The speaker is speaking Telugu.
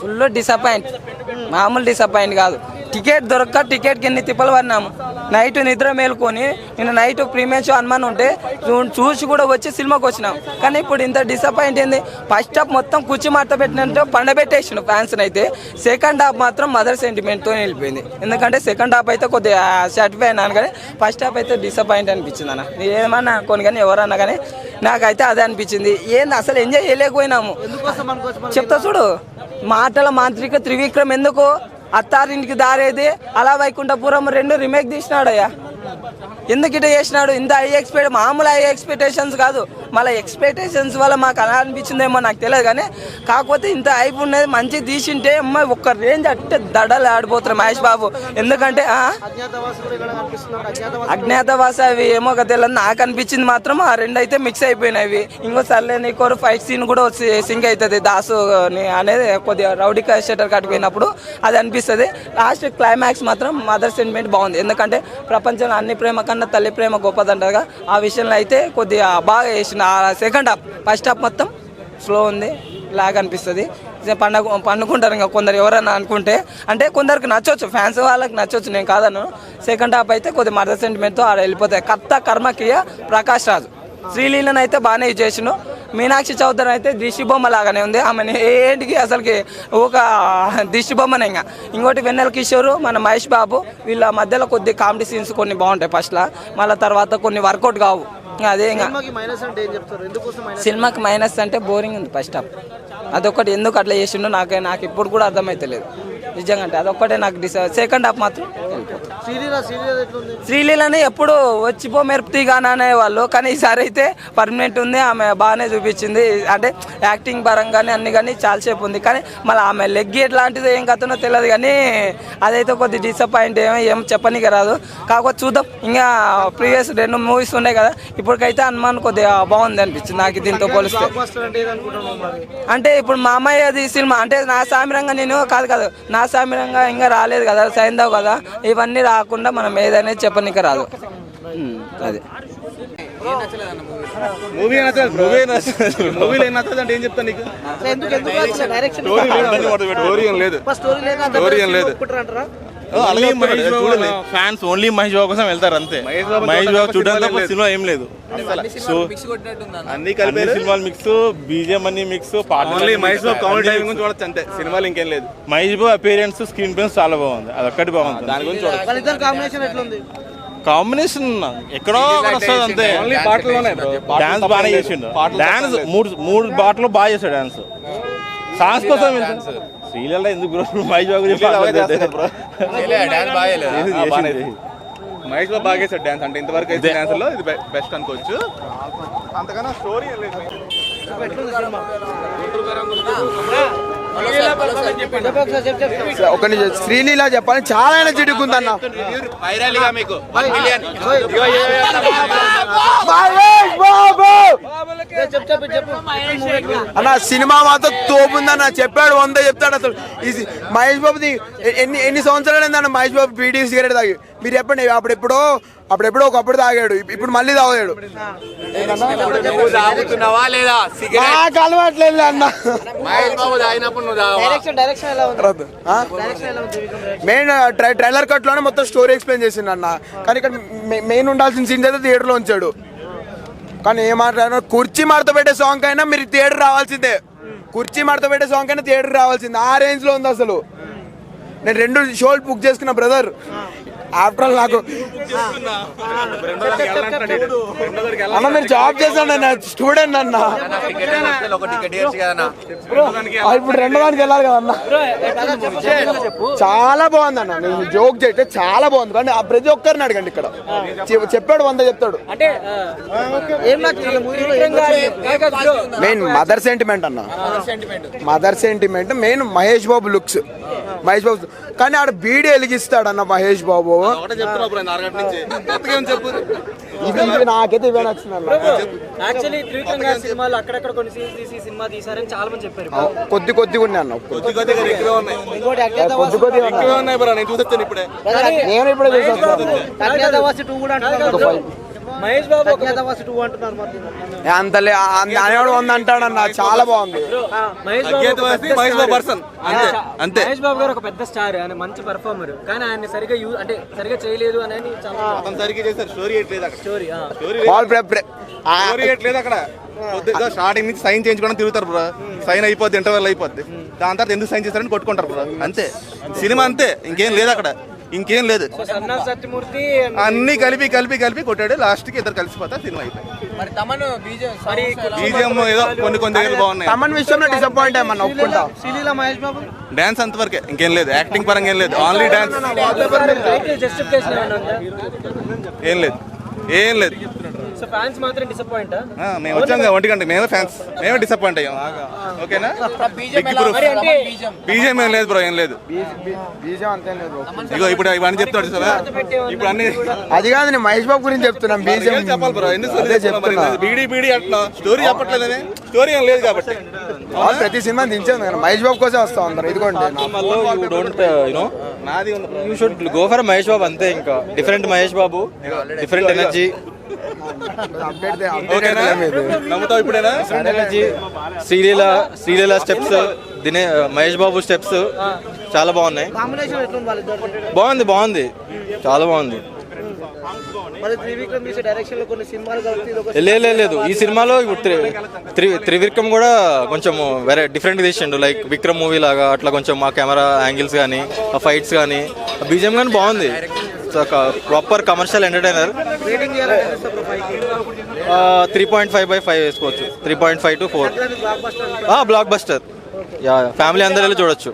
Full disappoint. మామూలు డిసప్పాయింట్ కాదు. టికెట్ దొరక్క టికెట్కి ఎన్ని తిప్పలు పడినాము నైట్ నిద్ర మేలుకొని నిన్న నైట్ ప్రీమియం షో హనుమాన్ ఉంటే చూసి కూడా వచ్చి సినిమాకి వచ్చినాం. కానీ ఇప్పుడు ఇంత డిసప్పాయింట్ ఏంది? ఫస్ట్ హాఫ్ మొత్తం కుర్చీ మాట పెట్టినట్టు పండబెట్టేసిండు ఫ్యాన్స్ అయితే సెకండ్ హాఫ్ మాత్రం మదర్ సెంటిమెంట్తో వెళ్ళిపోయింది. ఎందుకంటే సెకండ్ హాఫ్ అయితే కొద్దిగా సాటిస్ఫై అయినాను కానీ ఫస్ట్ హాఫ్ అయితే డిసప్పాయింట్ అనిపించింది అన్న. ఏమన్నా అనుకోను కానీ ఎవరన్నా కానీ నాకైతే అదే అనిపించింది. ఏంది అసలు ఎంజాయ్ చేయలేకపోయినాము. చెప్తా చూడు మాటల మాంత్రిక త్రివిక్రమ్ ఎందుకు? అత్తారింటికి దారేది. అలా వైకుంఠపురం రెండు రిమేక్ తీసినాడయ్యా. ఎందుకు ఇట చేసినాడు? ఇంత హై ఎక్స్పెక్ట్ మామూలు హై ఎక్స్పెక్టేషన్స్ కాదు. మళ్ళీ ఎక్స్పెక్టేషన్స్ వల్ల మాకు అలా అనిపించిందేమో నాకు తెలియదు కానీ కాకపోతే ఇంత హైప్ ఉన్నది మంచి తీసింటే అమ్మాయి ఒక్క రేంజ్ అట్టే దడలు ఆడిపోతారు మహేష్ బాబు. ఎందుకంటే అజ్ఞాతవాస అవి ఏమో తెలియదు. నాకు అనిపించింది మాత్రం ఆ రెండు అయితే మిక్స్ అయిపోయినాయి. ఇంకో సర్లే నీకోరు ఫైట్ సీన్ కూడా వచ్చి అవుతుంది. దాసు అనేది కొద్దిగా రౌడీ షటర్ కట్టుకుపోయినప్పుడు అది అనిపిస్తుంది. లాస్ట్ క్లైమాక్స్ మాత్రం మదర్ సెంటిమెంట్ బాగుంది. ఎందుకంటే ప్రపంచంలో అన్ని ప్రేమ కన్నా తల్లి ప్రేమ గొప్పదంటారుగా ఆ విషయంలో అయితే కొద్దిగా బాగా చేసిన సెకండ్ హాఫ్ ఫస్ట్ హాఫ్ మొత్తం స్లో ఉంది లాగ్ అనిపిస్తుంది. పండుగ పండగ పండుకుంటారు ఇంకా కొందరు ఎవరైనా అనుకుంటే అంటే కొందరికి నచ్చవచ్చు ఫ్యాన్స్ వాళ్ళకి నచ్చవచ్చు నేను కాదను సెకండ్ హాఫ్ అయితే కొద్ది మదర్ సెంటిమెంట్తో ఆడ వెళ్ళిపోతాయి. కర్త కర్మకియ ప్రకాష్ రాజు. శ్రీలీలను అయితే బాగానే యూజ్ చేసిండు. మీనాక్షి చౌదరి అయితే దిష్టి బొమ్మ లాగానే ఉంది. ఆమె ఏంటికి అసలుకి ఒక దిష్టి బొమ్మనే ఇంకా. ఇంకోటి వెన్నెల కిషోర్ మన మహేష్ బాబు వీళ్ళ మధ్యలో కొద్ది కామెడీ సీన్స్ కొన్ని బాగుంటాయి ఫస్ట్లో. మళ్ళీ తర్వాత కొన్ని వర్కౌట్ కావు. అదే ఇంకా. సినిమాకి మైనస్ అంటే బోరింగ్ ఉంది ఫస్ట్ హాఫ్. అదొకటి ఎందుకు అట్లా చేసిండో నాకు నాకు ఇప్పుడు కూడా అర్థమైతలేదు. నిజంగా అంటే అదొక్కటే నాకు డిస సెకండ్ హాఫ్ మాత్రం శ్రీలీలని ఎప్పుడు వచ్చిపో మెరుపుతీ గాన అనేవాళ్ళు కానీ ఈసారి అయితే పర్మనెంట్ ఉంది. ఆమె బాగానే చూపించింది. అంటే యాక్టింగ్ పరంగానే అన్ని కానీ చాలాసేపు ఉంది. కానీ మళ్ళీ ఆమె లెగ్ ఎట్లాంటిదో ఏం కథనో తెలియదు కానీ అదైతే కొద్ది డిసప్పాయింట్ ఏమో ఏం చెప్పనీకి రాదు. కాకపోతే చూద్దాం. ఇంకా ప్రీవియస్ రెండు మూవీస్ ఉన్నాయి కదా. ఇప్పటికైతే హనుమాన్ కొద్దిగా బాగుంది అనిపించింది నాకు దీంతో పోలిస్తే. అంటే ఇప్పుడు మా అమ్మాయి అది సినిమా. అంటే నా సామిరంగా నేను కాదు కాదు. నా సామిరంగా ఇంకా రాలేదు కదా. సైందావు కదా. ఇవన్నీ రాకుండా మనం ఏదైనా చెప్పనీకి రాదు అది. మూవీ నచ్చదు మూవీ నచ్చదు మూవీలో ఏం నచ్చదు అంటే ఏం చెప్తాను నీకు? స్టోరీ లేదు స్టోరీ ఏం లేదు. మహేష్ బాబు ఫ్యాన్స్ ఓన్లీ మహేష్ బాబు కోసం వెళ్తారు అంతే. మహేష్ బాబు చూడడం తప్ప సినిమా ఏం లేదు. సో అన్ని. అన్ని కలిపి సినిమాలు మిక్స్ బీజేఎం అన్ని mix only Mahesh Babu comedy timing చూడొచ్చు అంతే. సినిమాలు ఇంకేం లేదు. Mahesh Babu appearance screenplay చాలా బాగుంది. అది ఒక్కటి బాగుంది. దాని గురించి చూడొచ్చు. కాంబినేషన్ ఎక్కడో వస్తుంది అంతే. ఓన్లీ పాటల్లోనే bro. పాటలు డాన్స్ బాగానే. చేసిండు. డాన్స్. మూడు మూడు బాటలు బాగా చేశాడు డాన్స్. సాంగ్స్ కోసం శ్రీలలో ఎందుకు బ్రో మహేష్ బాబు గురించి. మహేష్ బాబు బాగా చేశాడు డాన్స్ అంటే ఇంతవరకు అయితే డాన్స్లో ఇది బెస్ట్ అనుకోవచ్చు అంతకన్నా స్టోరీ ఒక శ్రీలీల చెప్పాలి చాలా ఎనర్జెటిక్ ఉందన్న వైరాలిగా మీకు మహేష్ బాబు చెప్పు చెప్పు చెప్పు మూవీ ఎట్లుంది? అన్న సినిమా మాత్రం తోపుందన్న చెప్పాడు వంద చెప్తాడు అసలు. ఇది మహేష్ బాబుది ఎన్ని ఎన్ని సంవత్సరాలు అయిందన్న మహేష్ బాబు బీడీ సిగరెట్ తాగి? మీరు చెప్పండి అప్పుడెప్పుడో అప్పుడెప్పుడో ఒకప్పుడు తాగాడు. ఇప్- ఇప్పుడు మళ్ళీ తాగాడు. తాగుతున్నావా లేదా? నాకు అలవాట్లేదు అన్న. మహేష్ బాబు తాగినప్పుడు? మెయిన్ ట్రై- ట్రైలర్ కట్లోనే మొత్తం స్టోరీ ఎక్స్ప్లెయిన్ చేసిండు అన్న. కానీ ఇక్కడ మెయిన్ ఉండాల్సిన సీన్స్ అయితే థియేటర్లో ఉంచాడు. కానీ ఏం మాట్లాడినా కుర్చీ మడత పెట్టే సాంగ్ అయినా మీరు థియేటర్ రావాల్సిందే. కుర్చీ మడత పెట్టే సాంగ్ అయినా థియేటర్ రావాల్సిందే. ఆ రేంజ్లో ఉంది అసలు. నేను రెండు షోలు బుక్ చేసుకున్న బ్రదర్ ఆఫ్టర్ ఆల్ నాకు. అన్న మీరు జాబ్ చేశాను అన్న స్టూడెంట్ అన్న. ఇప్పుడు రెండో దానికి వెళ్ళాలి కదా అన్న. చాలా బాగుంది అన్న నేను జోక్ చేస్తే చాలా బాగుంది. కానీ ఆ ప్రతి ఒక్కరిని అడగండి ఇక్కడ. చెప్పాడు వంద చెప్తాడు. మెయిన్ మదర్ సెంటిమెంట్ అన్న. Mother sentiment main Mahesh Babu looks Mahesh Babu కానీ ఆడ బీడి వెలిగిస్తాడు అన్న మహేష్ బాబు. నాకైతే ఇవే నచ్చింది అన్న. యాక్చువల్లీ త్రివిక్రమ్ గారి సినిమాలు అక్కడక్కడ కొన్ని సీన్స్ తీసి సినిమా తీసారని చాలా మంది చెప్పారు. ఆ, కొద్ది కొద్దిగా ఉన్నాయి అన్న. కొద్ది కొద్దిగా ఉన్నాయి. ఇప్పుడే. నేను ఇప్పుడే చూసాను మహేష్ బాబు అంటున్నారు అంత అనేవాడు ఉంది అంటాడన్న చాలా బాగుంది. మహేష్ బాబు person. అంతే. మహేష్ బాబు గారు ఒక పెద్ద స్టార్ ఆయన మంచి పర్ఫార్మర్ కానీ ఆయన సరిగా యూ అంటే సరిగా చేయలేదు అని అతను సరిగ్గా చేశారు స్టోరీ ఎట్లేదు అక్కడ. స్టోరీ స్టోరీ ఎట్లేదు అక్కడ. కొద్దిగా స్టార్టింగ్ నుంచి సైన్ చేయించుకోవడం తిరుగుతారు బ్రో సైన్ అయిపోద్ది ఇంటర్వెల్ అయిపోద్ది. దాని తర్వాత ఎందుకు సైన్ చేస్తారని కొట్టుకుంటారు బ్రో అంతే. సినిమా అంతే ఇంకేం లేదు అక్కడ. ఇంకేం లేదు. అన్ని కలిపి కలిపి కలిపి కొట్టాడు. లాస్ట్కి ఇద్దరు కలిసిపోతారు సినిమా అయిపోయింది. మరి బీజిఎం ఏదో కొన్ని కొన్ని దగ్గర బాగున్నాయి. తమన్ విషయంలో డిసప్పాయింట్ అయ్యమన్న ఒప్పుకుంటా శ్రీలీల మహేష్ బాబు? డాన్స్ అంతవరకే ఇంకేం లేదు. యాక్టింగ్ పరంగా ఏం లేదు. ఓన్లీ డాన్స్ ఏం లేదు. ఏం లేదు. సో ఫ్యాన్స్ మాత్రం డిసప్పాయింట్ ఆ, మేము వచ్చాం కదా ఒంటి గంటకి. మేమే ఫ్యాన్స్ మేమే డిసప్పాయింట్ అయ్యాం. ఓకేనా? బీజేం ఏం లేదు బ్రో ఏం లేదు. ఇగో ఇప్పుడు ఇవన్నీ చెప్తాడు చూసావా? ఇప్పుడు అన్ని అది కాదు నేను మహేష్ బాబు గురించి చెప్తున్నాం బీజం చెప్పాలి బ్రో? ఎందుకు బీడీ బీడీ అంటున్నావు స్టోరీ చెప్పట్లేదే స్టోరీ ఏం లేదు కాబట్టి. ప్రతి సినిమా దించాను కదా మహేష్ బాబు కోసం వస్తా ఉంటారు ఇదిగోండి డోంట్ యునో నాది ఉంది bro. You should go for Mahesh Babu అంతే ఇంకా. Different Mahesh Babu different energy ఓకేనా. నమ్ముతావు ఇప్పుడేనా? శ్రీలీల శ్రీలీల స్టెప్స్ దినే మహేష్ బాబు స్టెప్స్ చాలా బాగున్నాయి. బాగుంది బాగుంది. చాలా బాగుంది. మరి త్రివిక్రమ్ తీసే డైరెక్షన్లో కొన్ని సినిమాలు కలిపి ఇది ఒక లే లే- లేదు. ఈ సినిమాలో ఇప్పుడు త్రి త్రి త్రివిక్రమ్ కూడా కొంచెం వేరే డిఫరెంట్ తీసిండు. లైక్ విక్రమ్ మూవీ లాగా అట్లా కొంచెం మా కెమెరా యాంగిల్స్ కానీ ఆ ఫైట్స్ కానీ బీజిఎం కానీ బాగుంది. Proper commercial entertainer three point five by five వేసుకోవచ్చు. Three point five to four blockbuster blockbuster yeah family అందరూ వెళ్ళి చూడొచ్చు.